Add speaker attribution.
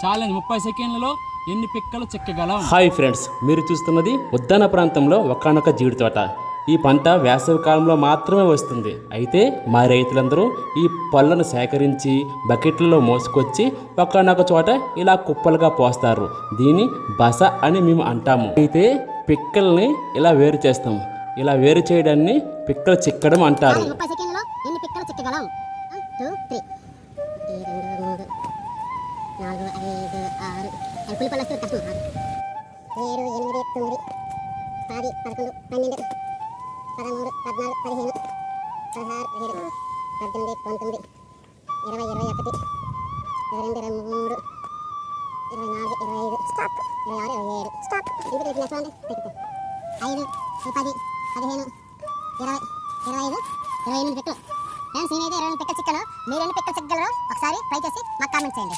Speaker 1: Challenge ముప్పై సెకండ్లలో ఎన్ని పిక్కలు చెక్కగలం?
Speaker 2: హాయ్ ఫ్రెండ్స్ మీరు చూస్తున్నది ఉద్యాన ప్రాంతంలో ఒకనొక జీడి తోట ఈ పంట వేసవి కాలంలో మాత్రమే వస్తుంది. అయితే మా రైతులందరూ ఈ పళ్ళను సేకరించి బకెట్లలో మోసుకొచ్చి ఒకనొక చోట ఇలా కుప్పలుగా పోస్తారు. దీన్ని బస అని మేము అంటాము. అయితే పిక్కల్ని ఇలా వేరు చేస్తాం. ఇలా వేరు చేయడాన్ని పిక్కలు చిక్కడం అంటారు.
Speaker 3: నాలుగు ఐదు ఆరు అది వస్తే కష్టం ఆరు. ఏడు ఎనిమిది తొమ్మిది పది పదకొండు పన్నెండు పదమూడు పద్నాలుగు పదిహేను పదహారు పదిహేడు పద్దెనిమిది పంతొమ్మిది ఇరవై ఇరవై ఒకటి ఇరవై రెండు ఇరవై మూడు ఇరవై నాలుగు ఇరవై ఐదు. స్టాప్ ఇరవై ఆరు ఇరవై ఏడు. స్టాప్ నెక్స్ట్ ఐదు పది పదిహేను ఇరవై ఇరవై ఐదు ఇరవై ఎనిమిది ఫ్రెండ్స్ నేనైతే ఇరవై ఎనిమిది చిక్కలు మీరు ఎన్ని పిక్కలు చిక్కగలరో ఒకసారి ట్రై చేసి మాకు కామెంట్ చేయండి.